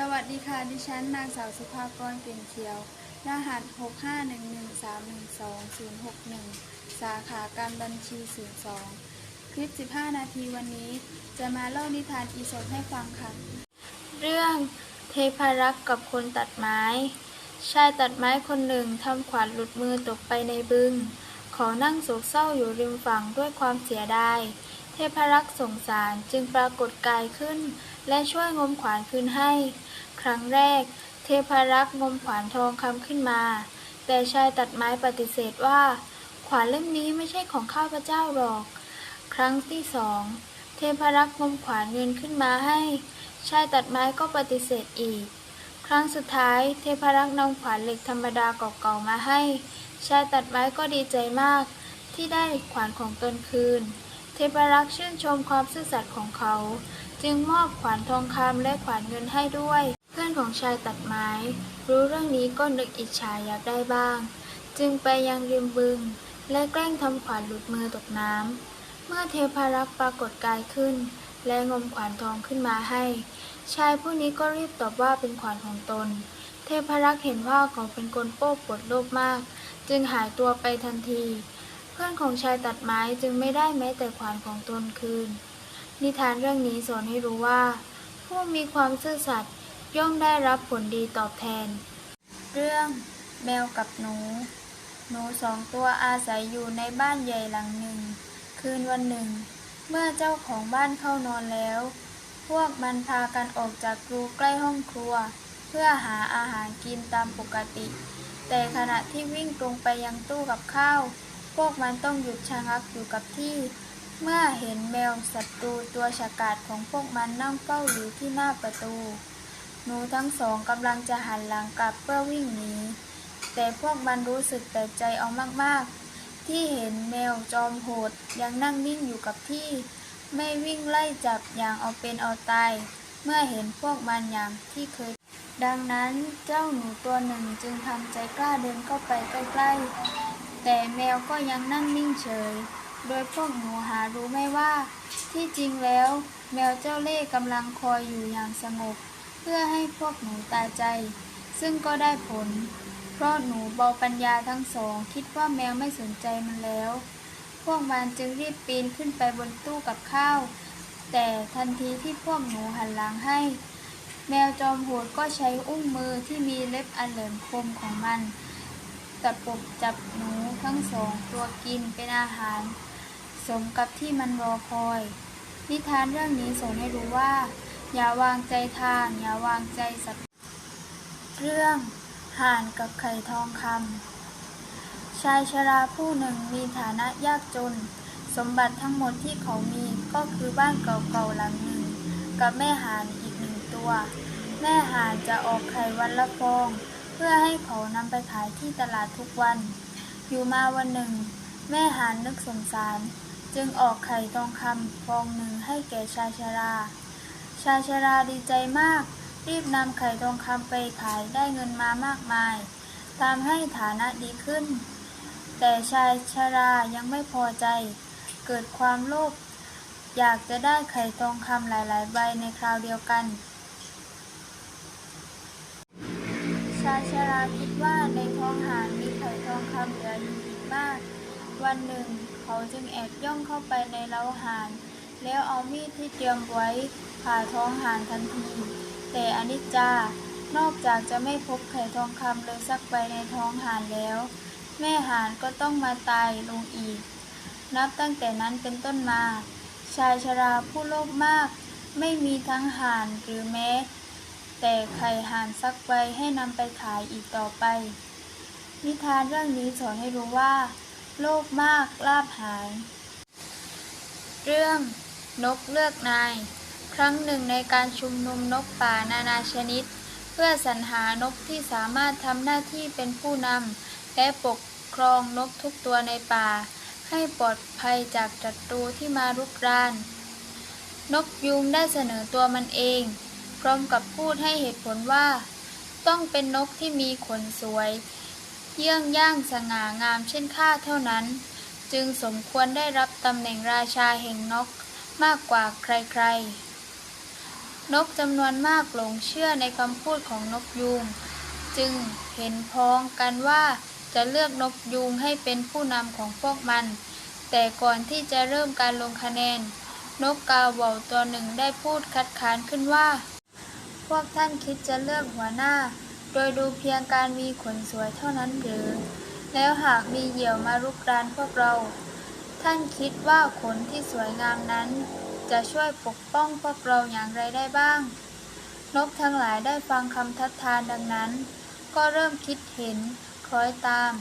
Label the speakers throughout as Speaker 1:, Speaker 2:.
Speaker 1: สวัสดีค่ะ ดิฉันนางสาวสุภากรเก่งเขียว รหัส 651131061 สาขาการบัญชี 02 คลิป 15 นาทีวันนี้ จะมาเล่านิทานอีสปให้ฟังค่ะ
Speaker 2: เรื่องเทพารักษ์กับคนตัดไม้ ชายตัดไม้คนหนึ่งทำขวานหลุดมือตกไปในบึงขอนั่งโศกเศร้าอยู่ริมฝั่งด้วยความเสียดาย เทพรักษ์สงสารจึงปรากฏกายขึ้น และช่วยงมขวานคืนให้ ครั้งแรก เทพรักษ์งมขวานทองคำขึ้นมา แต่ชายตัดไม้ปฏิเสธว่า ขวานเล่มนี้ไม่ใช่ของข้าพเจ้าหรอก ครั้งที่สองเทพรักษ์งมขวานเงินขึ้นมาให้ ชายตัดไม้ก็ปฏิเสธอีก ครั้งสุดท้ายเทพรักษ์นำขวานเหล็กธรรมดาเก่าๆมาให้ ชายตัดไม้ก็ดีใจมาก ที่ได้ขวานของตนคืน เทพรักษ์ชื่นชมความซื่อสัตย์ของเขา จึงมอบขวานทองคำและขวานเงินให้ด้วย เพื่อนของชายตัดไม้ รู้เรื่องนี้ก็นึกอิจฉาอยากได้บ้าง จึงไปยังริมบึง และแกล้งทำขวานหลุดมือตกน้ำเมื่อเทพรักษ์ปรากฏกายขึ้น และงมขวานทองขึ้นมาให้ ชายผู้นี้ก็รีบตอบว่าเป็นขวานของตน เทพรักษ์เห็นว่าเขาเป็นคนโป้ปวดโลภมาก จึงหายตัวไปทันที เพื่อนของชายตัดไม้จึงไม่ได้แม้แต่ขวานของตนคืน นิทานเรื่องนี้สอนให้รู้ว่า ผู้มีความซื่อสัตย์ย่อมได้รับผลดีตอบแทน เรื่องแมวกับหนู หนูสองตัวอาศัยอยู่ในบ้านใหญ่หลังหนึ่ง คืนวันหนึ่ง เมื่อเจ้าของบ้านเข้านอนแล้ว พวกมันพากันออกจากรูใกล้ห้องครัว เพื่อหาอาหารกินตามปกติ แต่ขณะที่วิ่งตรงไปยังตู้กับข้าว พวกมันต้องหยุดชะงักอยู่กับที่ เมื่อเห็นแมวศัตรูตัวฉกาจของพวกมันนั่งเฝ้าอยู่ที่หน้าประตู หนูทั้งสองกำลังจะหันหลังกลับเพื่อวิ่งหนี แต่พวกมันรู้สึกแปลกใจเอามากๆ ที่เห็นแมวจอมโหดยังนั่งนิ่งอยู่กับที่ ไม่วิ่งไล่จับอย่างเอาเป็นเอาตาย เมื่อเห็นพวกมันอย่างที่เคยดังนั้นเจ้าหนูตัวหนึ่งจึงทำใจกล้าเดินเข้าไปใกล้ๆ แต่แมวก็ยังนั่งนิ่งเฉย โดยพวกหนูหารู้ไม่ว่า ที่จริงแล้ว แมวเจ้าเล่ห์กำลังคอยอยู่อย่างสงบ เพื่อให้พวกหนูตายใจ ซึ่งก็ได้ผล เพราะหนูเบาปัญญาทั้งสอง คิดว่าแมวไม่สนใจมันแล้ว พวกมันจึงรีบปีนขึ้นไปบนตู้กับข้าว แต่ทันทีที่พวกหนูหันหลังให้ แมวจอมโหดก็ใช้อุ้งมือที่มีเล็บอันแหลมคมของมัน ตะปบจับหนูทั้งสองตัวกินเป็นอาหาร สมกับที่มันรอคอย นิทานเรื่องนี้สอนให้รู้ว่า อย่าวางใจทาง อย่าวางใจสัตว์เรื่องห่านกับไข่ทองคำชายชราผู้หนึ่งมีฐานะยากจน สมบัติทั้งหมดที่เขามีก็คือบ้านเก่าๆหลังหนึ่ง กับแม่ห่านอีกหนึ่งตัว แม่ห่านจะออกไข่วันละฟอง เพื่อให้เขานำไปขายที่ตลาดทุกวัน อยู่มาวันหนึ่ง แม่หานนึกสงสาร จึงออกไข่ทองคำฟองหนึ่งให้แก่ชายชรา ชายชราดีใจมาก รีบนำไข่ทองคำไปขายได้เงินมามากมายทำให้ฐานะดีขึ้น แต่ชายชรายังไม่พอใจ เกิดความโลภอยากจะได้ไข่ทองคำหลาย ๆ ใบในคราวเดียวกัน ชายชราคิดว่าในท้องหานมีไข่ทองคำเหลืออยู่อีกมาก วันหนึ่ง เขาจึงแอบย่องเข้าไปในเล้าหาน แล้วเอามีดที่เตรียมไว้ผ่าท้องหานทันที แต่อนิจจานอกจากจะไม่พบไข่ทองคำเลยสักใบในท้องหานแล้ว แม่หานก็ต้องมาตายลงอีก นับตั้งแต่นั้นเป็นต้นมา ชายชราผู้โลภมาก ไม่มีทั้งหานหรือแม้ แต่ไข่ห่านสักใบให้นำไปขายอีกต่อไป นิทานเรื่องนี้สอนให้รู้ว่า โลภมากลาบหาย เรื่องนกเลือกนาย ครั้งหนึ่งในการชุมนุมนกป่านานาชนิด เพื่อสรรหานกที่สามารถทำหน้าที่เป็นผู้นำและปกครองนกทุกตัวในป่า ให้ปลอดภัยจากศัตรูที่มารุกราน นกยุงได้เสนอตัวมันเอง พร้อมกับพูดให้เหตุผลว่า ต้องเป็นนกที่มีขนสวย เยี่ยงย่างสง่างามเช่นข้าเท่านั้น จึงสมควรได้รับตำแหน่งราชาแห่งนกมากกว่าใครๆ นกจำนวนมากหลงเชื่อในคำพูดของนกยูงจึงเห็นพ้องกันว่าจะเลือกนกยูงให้เป็นผู้นำของพวกมัน แต่ก่อนที่จะเริ่มการลงคะแนน นกกาเหว่าตัวหนึ่งได้พูดคัดค้านขึ้นว่า พวกท่านคิดจะเลือกหัวหน้า โดยดูเพียงการมีขนสวยเท่านั้นหรือ แล้วหากมีเหยี่ยวมารุกรานพวกเรา ท่านคิดว่าขนที่สวยงามนั้น จะช่วยปกป้องพวกเราอย่างไรได้บ้าง นกทั้งหลายได้ฟังคำทัดทานดังนั้น ก็เริ่มคิดเห็นคล้อยตาม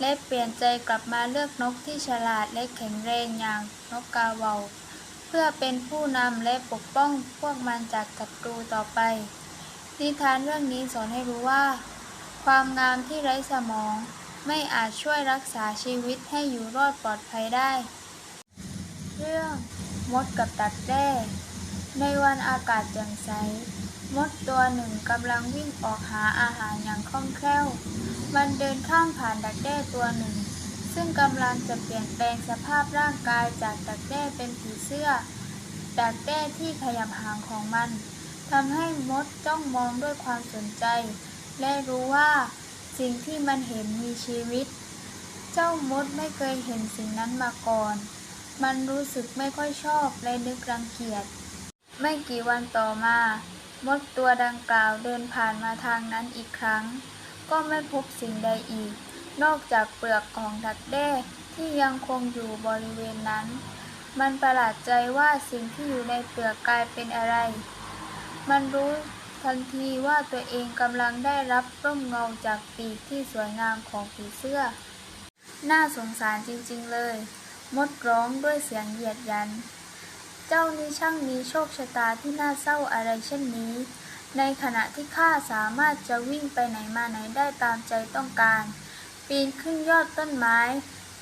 Speaker 2: และเปลี่ยนใจกลับมาเลือกนกที่ฉลาดและแข็งแรงอย่างนกกาเหว่า พื่อเป็นผู้นำและปกป้องพวกมันจากศัตรูต่อไป นิทานเรื่องนี้สอนให้รู้ว่า ความงามที่ไร้สมอง ไม่อาจช่วยรักษาชีวิตให้อยู่รอดปลอดภัยได้ เรื่องมดกับดักแด้ในวันอากาศแจ่มใส มดตัวหนึ่งกำลังวิ่งออกหาอาหารอย่างคล่องแคล่ว มันเดินข้ามผ่านดักแด้ตัวหนึ่ง ซึ่งกำลังจะเปลี่ยนแปลงสภาพร่างกายจากดักแด้เป็นผีเสื้อ ดักแด้ที่ขยับหางของมันทำให้มดจ้องมองด้วยความสนใจ และรู้ว่าสิ่งที่มันเห็นมีชีวิต เจ้ามดไม่เคยเห็นสิ่งนั้นมาก่อน มันรู้สึกไม่ค่อยชอบและนึกรังเกียจ ไม่กี่วันต่อมา มดตัวดังกล่าวเดินผ่านมาทางนั้นอีกครั้ง ก็ไม่พบสิ่งใดอีก นอกจากเปลือกของดักแด้ที่ยังคงอยู่บริเวณนั้น มันประหลาดใจว่าสิ่งที่อยู่ในเปลือกกลายเป็นอะไร มันรู้ทันทีว่าตัวเองกำลังได้รับร่มเงาจากปีกที่สวยงามของผีเสื้อ น่าสงสารจริงๆเลย มดร้องด้วยเสียงเหยียดยัน เจ้านี่ช่างมีโชคชะตาที่น่าเศร้าอะไรเช่นนี้ ในขณะที่ข้าสามารถจะวิ่งไปไหนมาไหนได้ตามใจต้องการ ปีนขึ้นยอดต้นไม้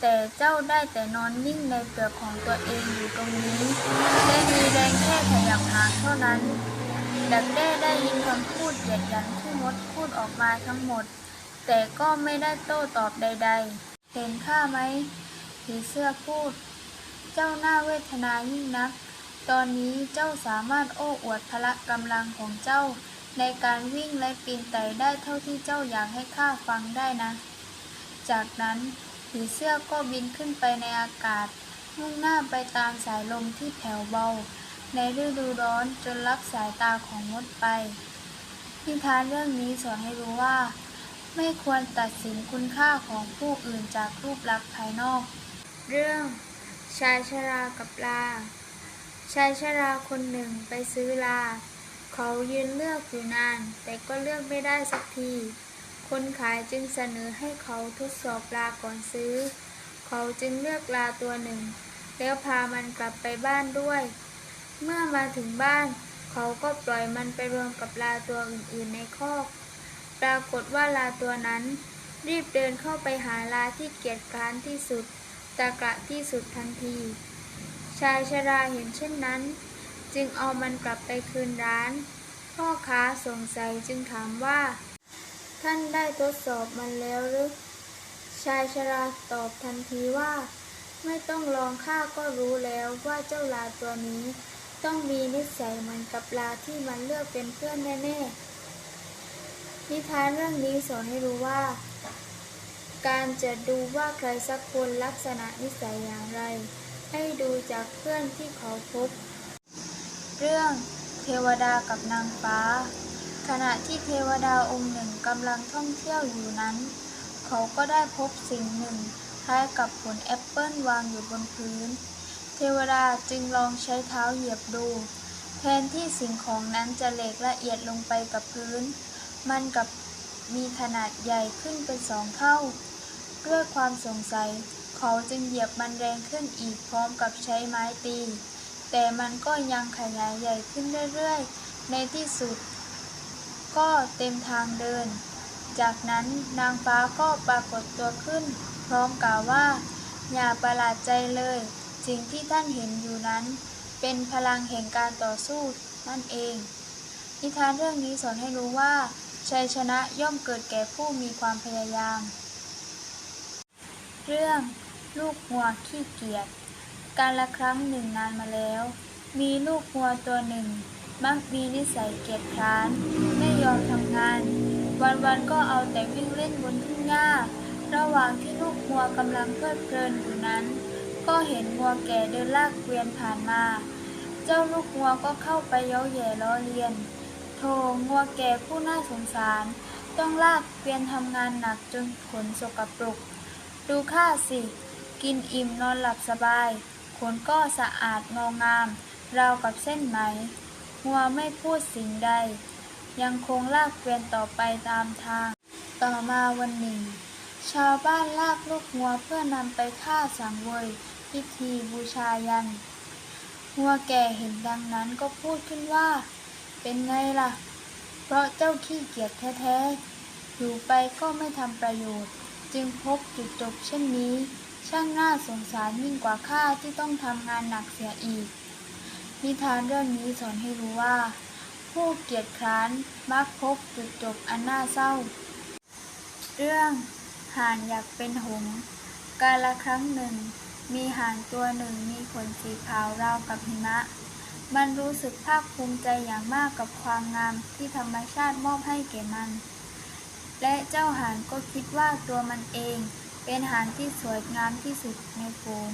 Speaker 2: แต่เจ้าได้แต่นอนนิ่งในเปลือกของตัวเองอยู่ตรงนี้และมีแรงแค่ขยับหางเท่านั้น ดักแด้ได้ยินคำพูดเหยียดหยันที่มดพูดออกมาทั้งหมด แต่ก็ไม่ได้โต้ตอบใด ๆ เห็นข้าไหมผีเสื้อพูด เจ้าหน้าเวทนายิ่งนัก ตอนนี้เจ้าสามารถโอ้อวดพละกำลังของเจ้า ในการวิ่งและปีนไต่ได้เท่าที่เจ้าอยากให้ข้าฟังได้นะ จากนั้นผีเสื้อก็บินขึ้นไปในอากาศ มุ่งหน้าไปตามสายลมที่แผ่วเบา ในฤดูร้อนจนรับสายตาของมดไปนิทานเรื่องนี้สอนให้รู้ว่า ไม่ควรตัดสินคุณค่าของผู้อื่นจากรูปลักษณ์ภายนอก เรื่อง ชายชรากับลา ชายชราคนหนึ่งไปซื้อลา เขายืนเลือกอยู่นาน แต่ก็เลือกไม่ได้สักที คนขายจึงเสนอให้เขาทดสอบลาก่อนซื้อ เขาจึงเลือกลาตัวหนึ่ง แล้วพามันกลับไปบ้านด้วย เมื่อมาถึงบ้าน เขาก็ปล่อยมันไปรวมกับลาตัวอื่นๆในคอก ปรากฏว่าลาตัวนั้น รีบเดินเข้าไปหาลาที่เกียจค้านที่สุด ตะกระที่สุดทันที ชายชราเห็นเช่นนั้น จึงเอามันกลับไปคืนร้าน พ่อค้าสงสัยจึงถามว่า ท่านได้ทดสอบมันแล้วหรือ ชายชราตอบทันทีว่า ไม่ต้องลองข้าก็รู้แล้วว่าเจ้าลาตัวนี้ ต้องมีนิสัยเหมือนกับลาที่มันเลือกเป็นเพื่อนแน่ๆ นิทานเรื่องนี้สอนให้รู้ว่า การจะดูว่าใครสักคนลักษณะนิสัยอย่างไร ให้ดูจากเพื่อนที่เขาพบ เรื่องเทวดากับนางฟ้า ขณะที่เทวดาองค์หนึ่งกำลังท่องเที่ยวอยู่นั้น เขาก็ได้พบสิ่งหนึ่งคล้ายกับผลแอปเปิลวางอยู่บนพื้น เทวดาจึงลองใช้เท้าเหยียบดู แทนที่สิ่งของนั้นจะเหล็กละเอียดลงไปกับพื้น มันกับมีขนาดใหญ่ขึ้นเป็นสองเท่า ด้วยความสงสัย เขาจึงเหยียบมันแรงขึ้นอีกพร้อมกับใช้ไม้ตี แต่มันก็ยังขยายใหญ่ขึ้นเรื่อยๆ ในที่สุด ก็เต็มทางเดิน จากนั้นนางฟ้าก็ปรากฏตัวขึ้น พร้อมกล่าวว่า อย่าประหลาดใจเลย สิ่งที่ท่านเห็นอยู่นั้น เป็นพลังแห่งการต่อสู้นั่นเอง นิทานเรื่องนี้สอนให้รู้ว่า ชัยชนะย่อมเกิดแก่ผู้มีความพยายาม เรื่อง ลูกวัวขี้เกียจการละครั้งหนึ่งนานมาแล้ว มีลูกวัวตัวหนึ่ง มักมีนิสัยเกียจคร้าน ไม่ยอมทำงาน วันๆก็เอาแต่วิ่งเล่นบนทุ่งหญ้า ระหว่างที่ลูกงัวกำลังเพลิดเพลินอยู่นั้น ก็เห็นงัวแก่เดินลากเกวียนผ่านมา เจ้าลูกงัวก็เข้าไปเย้าแย่ล้อเลียน โธ่งัวแก่ผู้น่าสงสาร ต้องลากเกวียนทำงานหนักจนขนสกปรก ดูข้าสิ กินอิ่มนอนหลับสบาย ขนก็สะอาดงองาม ราวกับเส้นไหม งัวไม่พูดสิ่งใด ยังคงลากเกวียนต่อไปตามทาง ต่อมาวันหนึ่ง ชาวบ้านลากลูกงัวเพื่อนำไปฆ่าสังเวยพิธีบูชายันงัวแก่เห็นดังนั้นก็พูดขึ้นว่า เป็นไงล่ะ เพราะเจ้าขี้เกียจแท้ๆ อยู่ไปก็ไม่ทำประโยชน์ จึงพบจุดจบเช่นนี้ ช่างน่าสงสารยิ่งกว่าข้าที่ต้องทำงานหนักเสียอีก นิทานเรื่องนี้สอนให้รู้ว่า ผู้เกียจคร้านมักพบจุดจบอันน่าเศร้า เรื่องห่านอยากเป็นหงส์กาละครั้งหนึ่ง มีห่านตัวหนึ่งมีขนสีขาวราวกับหิมะ มันรู้สึกภาคภูมิใจอย่างมากกับความงามที่ธรรมชาติมอบให้แก่มัน และเจ้าห่านก็คิดว่าตัวมันเอง เป็นห่านที่สวยงามที่สุดในฝูง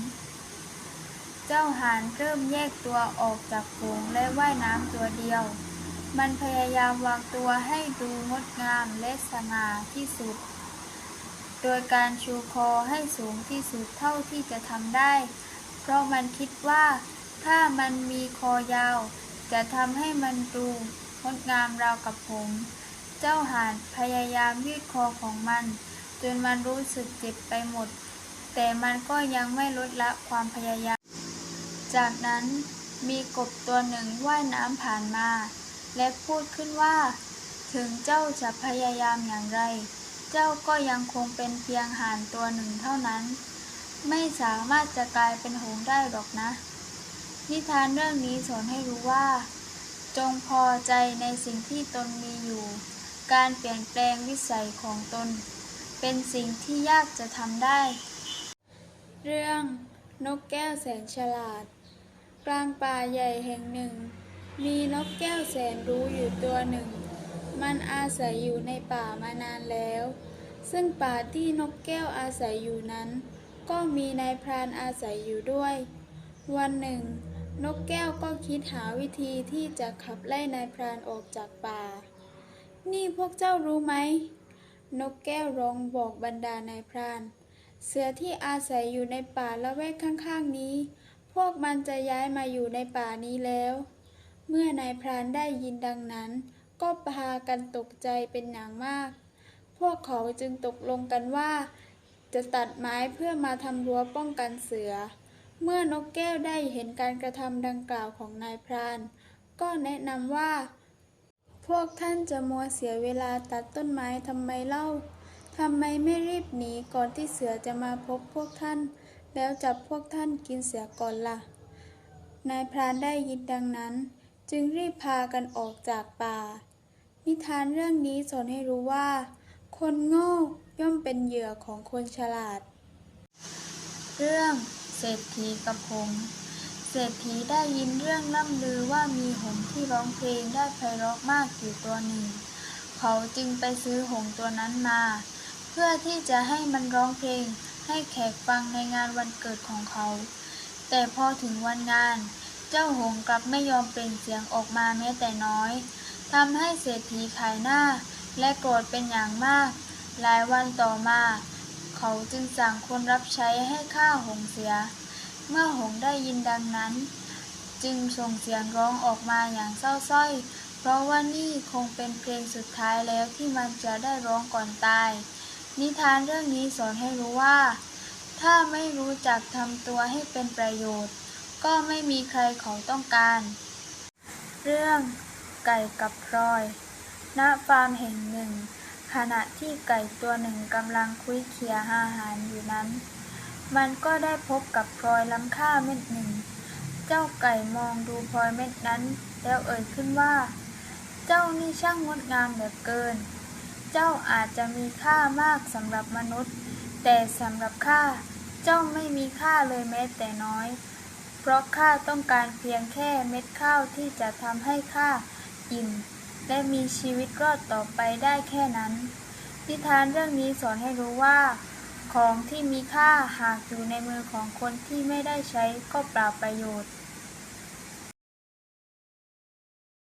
Speaker 2: เจ้าห่านเริ่มแยกตัวออกจากฝูงและว่ายน้ำตัวเดียว มันพยายามวางตัวให้ดูงดงามและสง่าที่สุด โดยการชูคอให้สูงที่สุดเท่าที่จะทำได้ เพราะมันคิดว่าถ้ามันมีคอยาว จะทำให้มันดูงดงามราวกับผม เจ้าห่านพยายามยืดคอของมัน จนมันรู้สึกเจ็บไปหมด แต่มันก็ยังไม่ลดละความพยายาม จากนั้นมีกบตัวหนึ่งว่ายน้ำผ่านมา และพูดขึ้นว่า ถึงเจ้าจะพยายามอย่างไร เจ้าก็ยังคงเป็นเพียงห่านตัวหนึ่งเท่านั้น ไม่สามารถจะกลายเป็นหงส์ได้หรอกนะ นิทานเรื่องนี้สอนให้รู้ว่า จงพอใจในสิ่งที่ตนมีอยู่ การเปลี่ยนแปลงวิสัยของตน เป็นสิ่งที่ยากจะทำได้
Speaker 1: เรื่องนกแก้วแสนฉลาด กลางป่าใหญ่แห่งหนึ่ง มีนกแก้วแสนรู้อยู่ตัวหนึ่ง มันอาศัยอยู่ในป่ามานานแล้ว ซึ่งป่าที่นกแก้วอาศัยอยู่นั้น ก็มีนายพรานอาศัยอยู่ด้วย วันหนึ่ง นกแก้วก็คิดหาวิธีที่จะขับไล่นายพรานออกจากป่า นี่พวกเจ้ารู้ไหม นกแก้วร้องบอกบรรดานายพราน เสือที่อาศัยอยู่ในป่าละแวกข้างๆนี้ พวกมันจะย้ายมาอยู่ในป่านี้แล้ว เมื่อนายพรานได้ยินดังนั้น ก็พากันตกใจเป็นอย่างมาก พวกเขาจึงตกลงกันว่า จะตัดไม้เพื่อมาทำรั้วป้องกันเสือ เมื่อนกแก้วได้เห็นการกระทำดังกล่าวของนายพราน ก็แนะนำว่า พวกท่านจะมัวเสียเวลาตัดต้นไม้ทำไมเล่าทำไมไม่รีบหนีก่อนที่เสือจะมาพบพวกท่าน แล้วจับพวกท่านกินเสียก่อนล่ะ นายพรานได้ยินดังนั้น จึงรีบพากันออกจากป่า นิทานเรื่องนี้สอนให้รู้ว่า คนโง่ย่อมเป็นเหยื่อของคนฉลาด
Speaker 2: เรื่องเศรษฐีกับหงส์เศรษฐีได้ยินเรื่องล่ำลือว่ามีหงส์ที่ร้องเพลงได้ไพเราะมากอยู่ตัวหนึ่ง เขาจึงไปซื้อหงส์ตัวนั้นมา เพื่อที่จะให้มันร้องเพลง ให้แขกฟังในงานวันเกิดของเขา แต่พอถึงวันงาน เจ้าหงกลับไม่ยอมเปล่งเสียงออกมาแม้แต่น้อยทำให้เศรษฐีขายหน้า และโกรธเป็นอย่างมาก หลายวันต่อมา เขาจึงสั่งคนรับใช้ให้ฆ่าหงเสีย เมื่อหงได้ยินดังนั้น จึงส่งเสียงร้องออกมาอย่างเศร้าสร้อย เพราะว่านี่คงเป็นเพลงสุดท้ายแล้วที่มันจะได้ร้องก่อนตาย นิทานเรื่องนี้สอนให้รู้ว่า ถ้าไม่รู้จักทำตัวให้เป็นประโยชน์ ก็ไม่มีใครเขาต้องการ เรื่องไก่กับพลอยณฟาร์มแห่งหนึ่ง ขณะที่ไก่ตัวหนึ่งกำลังคุยเคียหาอาหารอยู่นั้น มันก็ได้พบกับพลอยล้ำค่าเม็ดหนึ่ง เจ้าไก่มองดูพลอยเม็ดนั้น แล้วเอ่ยขึ้นว่า เจ้านี่ช่างงดงามเหลือเกิน เจ้าอาจจะมีค่ามากสำหรับมนุษย์ แต่สำหรับข้าเจ้าไม่มีค่าเลยแม้แต่น้อย เพราะข้าต้องการเพียงแค่เม็ดข้าวที่จะทำให้ข้าอิ่มและมีชีวิตรอดต่อไปได้แค่นั้น นิทานเรื่องนี้สอนให้รู้ว่า ของที่มีค่าหากอยู่ในมือของคนที่ไม่ได้ใช้ก็เปล่าประโยชน์